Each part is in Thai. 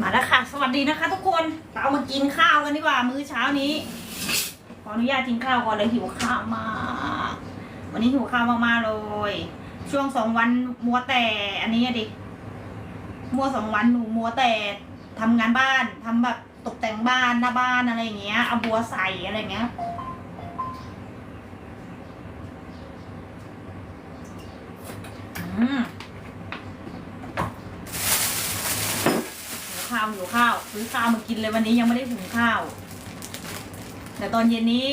มาแล้วค่ะ สวัสดีนะคะ ทุกคนเรามากินข้าวกันดีกว่า มื้อเช้านี้ ขออนุญาตกินข้าวก่อนเลยหิวข้าวมากวันนี้หิวข้าวมากๆเลย ช่วงสองวันมัวแต่ อันนี้ดิมัวสองวันหนูมัวแต่ทำงานบ้านทำแบบตกแต่งบ้านหน้าบ้านอะไรอย่างเงี้ยเอาบัวใส่อะไรเงี้ยอืมหิวข้าวหิวข้าวซื้อข้าวมากินเลยวันนี้ยังไม่ได้หุงข้าว แต่ตอนเย็นนี้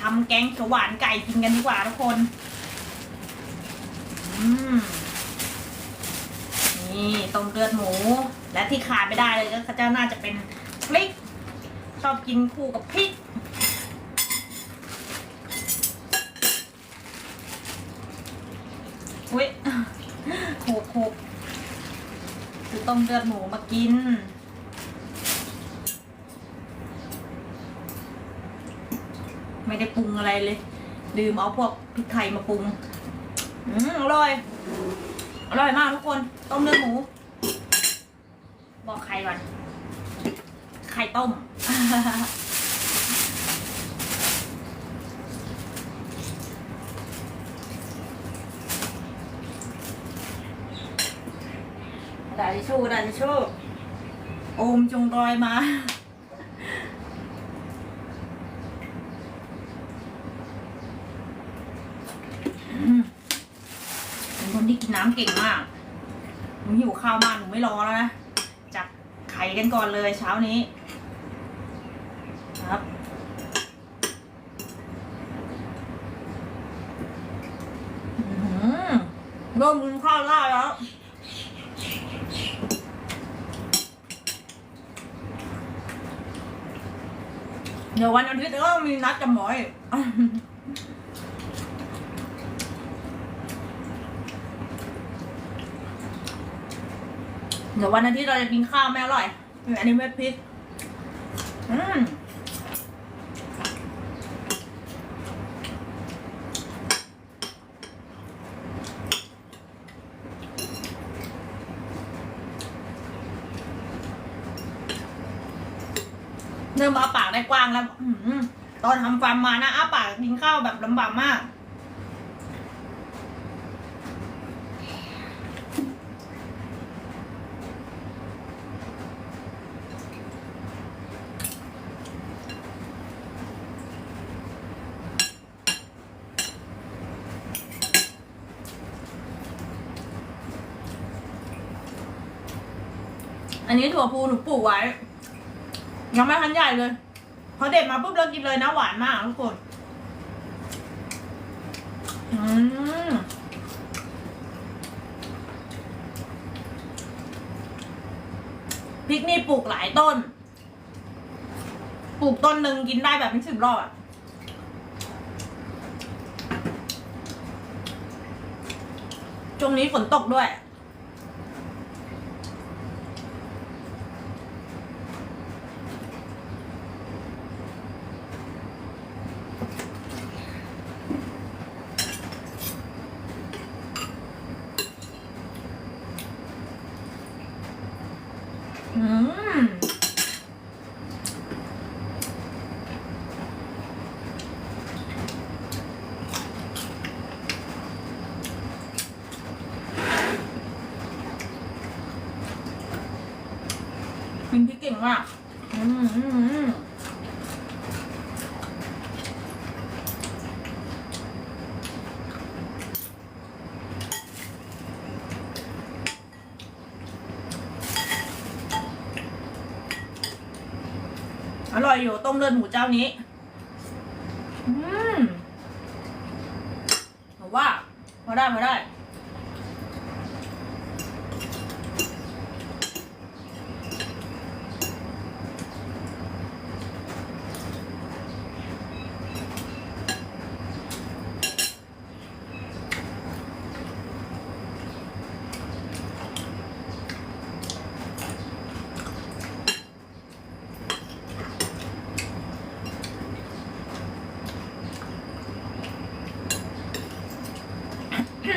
ทำแกงเขียวหวานไก่กินกันดีกว่าทุกคน อืมนี่ต้มเลือดหมู และที่ขาดไม่ได้เลยก็จะน่าจะเป็นพริกชอบกินคู่กับพริกอุ้ยหกหกคือต้มเลือดหมูมากิน ไม่ได้ปรุงอะไรเลย ลืมเอาพวกพริกไทยมาปรุง อืมอร่อย อร่อยมากทุกคน ต้มเลือดหมู บอกไข่ก่อน ไข่ต้มกระดาษทิชชู่กระดาษทิชชู่โอมจงรอยมา อืมเป็นคนที่กินน้ำเก่งมากหนูหิวข้าวมากหนูไม่รอแล้วนะ จัดไข่ ก่อนเลยเช้านี้ ครับอืมเริ่มกินข้าวได้แล้ว เดี๋ยววันอาทิตย์ก็มีนัดกับหมออีกเดี๋ยววันอาทิตย์เราจะกินข้าวไม่อร่อย อันนี้เม็ดพริก อืมเริ่มอ้าปากได้กว้างแล้วอื้อหือตอนทำฟาร์มมานะอ้าปากกินข้าวแบบลำบากมาก อันนี้ถั่วพูหนูปลูกไว้ ยังไม่ทันใหญ่เลยพอเด็ดมาปุ๊บเรากินเลยนะหวานมากทุกคนอืมพริกนี่ปลูกหลายต้น ปลูกต้นหนึ่งกินได้แบบเป็นสิบรอบอะช่วงนี้ฝนตกด้วย อืม กินพริกเก่งมากอืมอืมอืมอร่อยอยู่ต้มเลือดหมูเจ้านี้ อืมว่าพอได้พอได้ แซ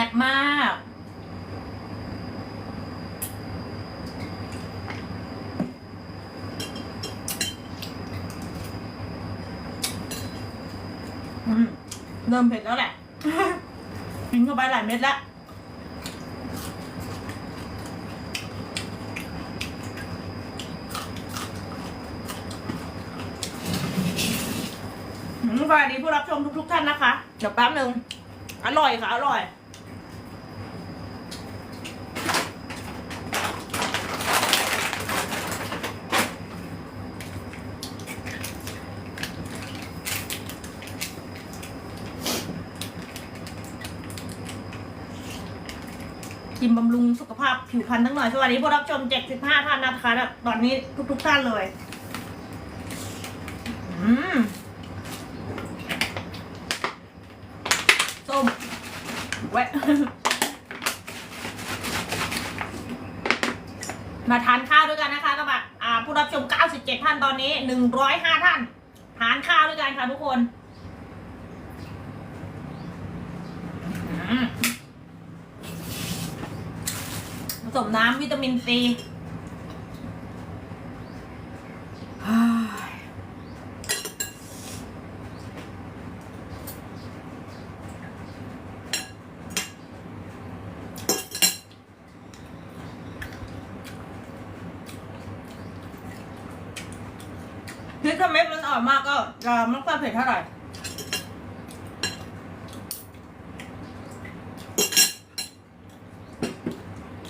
่บมาก เริ่มเผ็ดแล้วแหละ กินเข้าไปหลายเม็ดแล้ว สวัสดีผู้รับชมทุกๆท่านนะคะ เดี๋ยวแป๊บหนึ่งอร่อยค่ะ อร่อย กินบำรุงสุขภาพผิวพรรณทั้งหน่อย สวัสดีผู้รับชม 75 ท่านนะคะแล้วตอนนี้ทุก ๆ ท่านเลย อืม ส้มแวะมาทานข้าวด้วยกันนะคะกับอ่าผู้รับชม 97 ท่านตอนนี้ 105 ท่าน ทานข้าวด้วยกันค่ะทุกคนผสมน้ำวิตามินซีฮ่า พริกถ้า เม็ดมันอ่อนมากก็จะไม่ค่อยเผ็ดเท่าไหร่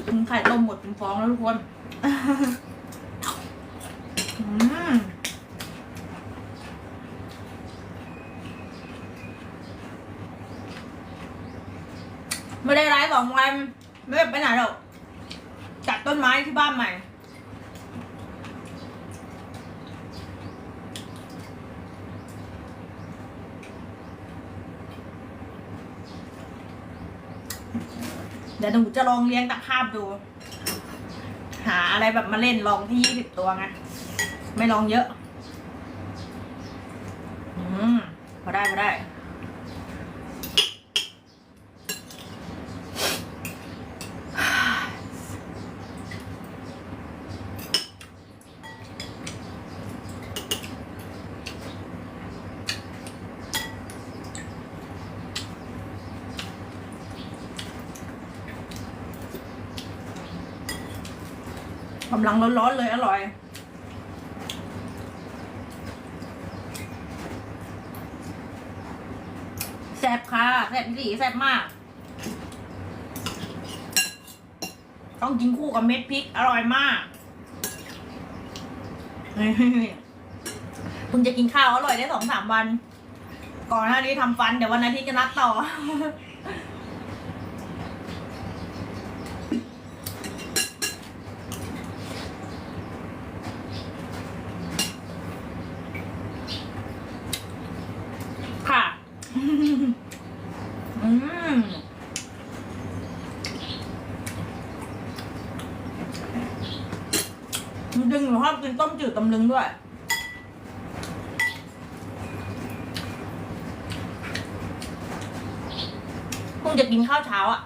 กินไข่ต้มหมดเป็นฟองแล้วทุกคนอืมไม่ได้ไลฟ์สองวันไม่ได้ไปไหนหรอกจัดต้นไม้ที่บ้านใหม่ ดี๋ยวหนูจะลองเลี้ยงตะภาพดู หาอะไรแบบมาเล่นลองที่ยี่สิบตัวไงไม่ลองเยอะ อืมพอได้พอได้ำลังร้อนๆเลยอร่อย แซ่บค่ะแซ่บดีแซ่บมาก ต้องกินคู่กับเม็ดพริก อร่อยมากคุณจะกินข้าวอร่อยได้สองสามวัน ก่อนหน้านี้ทำฟันเดี๋ยววันอาทิตย์จะนัดต่อ ค่ะ อืม จริงๆหนูชอบกินต้ม จืดตำลึงด้วย คงจะกินข้าวเช้าอะ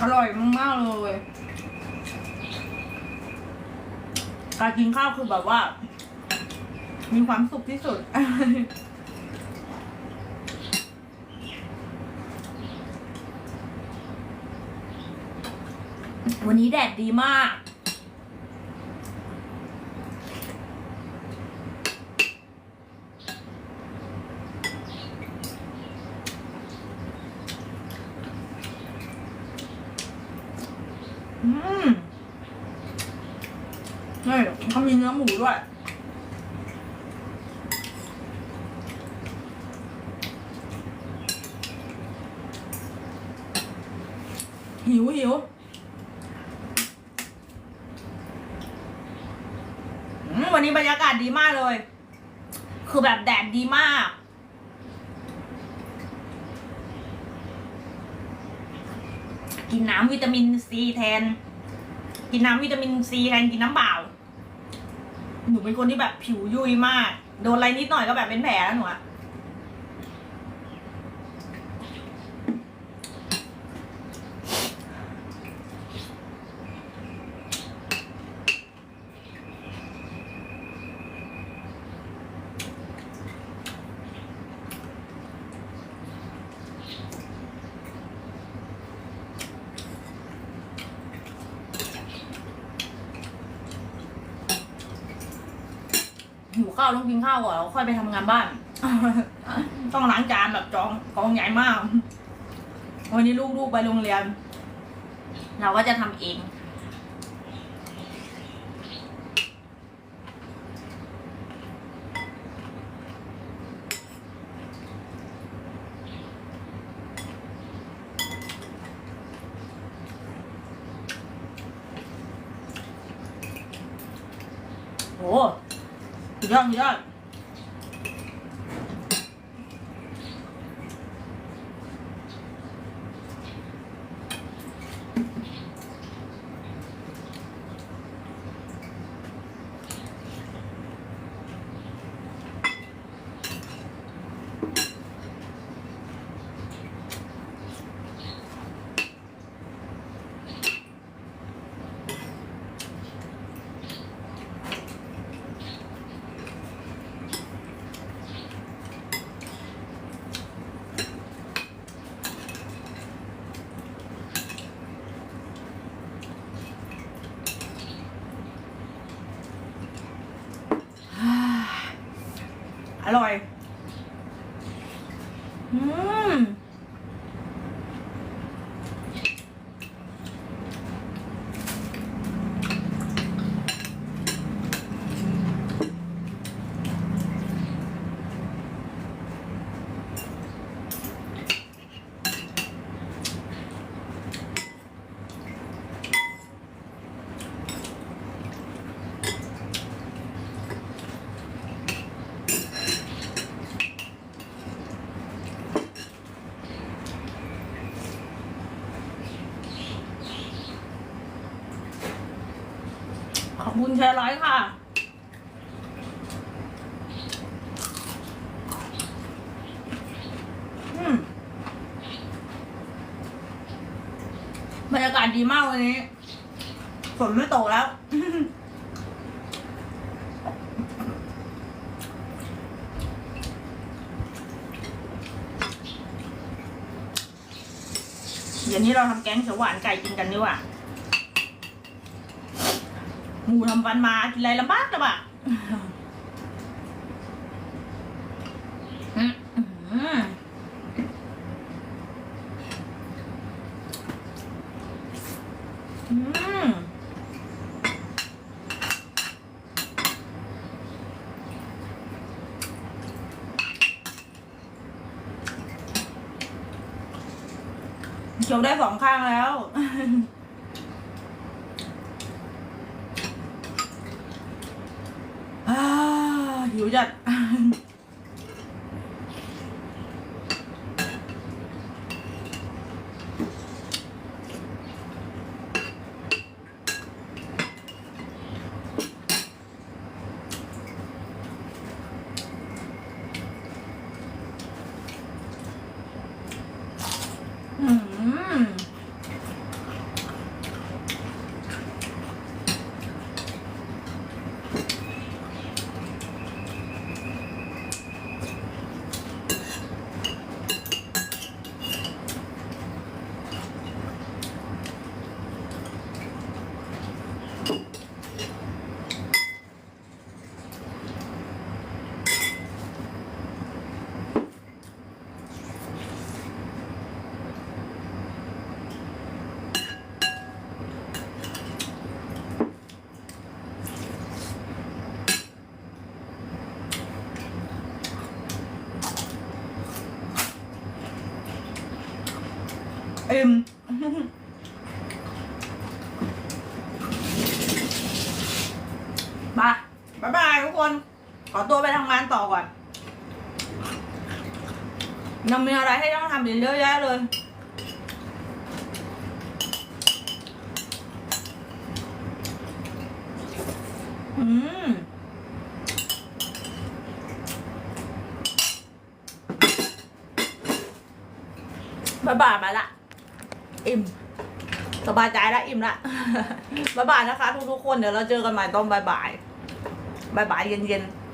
อร่อยมากๆเลย การกินข้าวคือแบบว่า มีความสุขที่สุด วันนี้แดดดีมาก อืมนี่เขามีเนื้อหมูด้วยหิวหิววันนี้บรรยากาศดีมากเลย คือแบบแดดดีมาก กินน้ำวิตามินซีแทน กินน้ำวิตามินซีแทนกินน้ำเปล่าหนูเป็นคนที่แบบผิวยุ่ยมาก โดนอะไรนิดหน่อยก็แบบเป็นแผลแล้วหนูอะ ข้าวต้องกินข้าวก่อนแล้วค่อยไปทำงานบ้าน ต้องล้างจานแบบจองกองใหญ่มาก วันนี้ลูกๆไปโรงเรียน เราก็จะทำเอง โอ้ สุดยอ ร่อย อืม ขอ บคุณแชร์ไลค์ค่ะ บรรยากาศดีมากวันนี้ ฝนไม่ตกแล้ว เดี๋ยวนี้เราทำแกงเขียวหวานไก่กินกันดีกว่า หมูทำฟันมากินอะไรลำบากลำบากอืมอืมอืมเคี้ยวได้สองข้างแล้ว อ่า หิวจัด อืม อิ่ม คน ขอตัวไปทำงานต่อก่อน ยังมีอะไรให้ต้องทำอีกเยอะแยะเลย อืมบายบายมาละ อิ่ม สบายใจแล้วอิ่มละบายบายนะคะ ทุกๆคนเดี๋ยวเราเจอกันใหม่ตอนบายบายบายบายเย็นๆ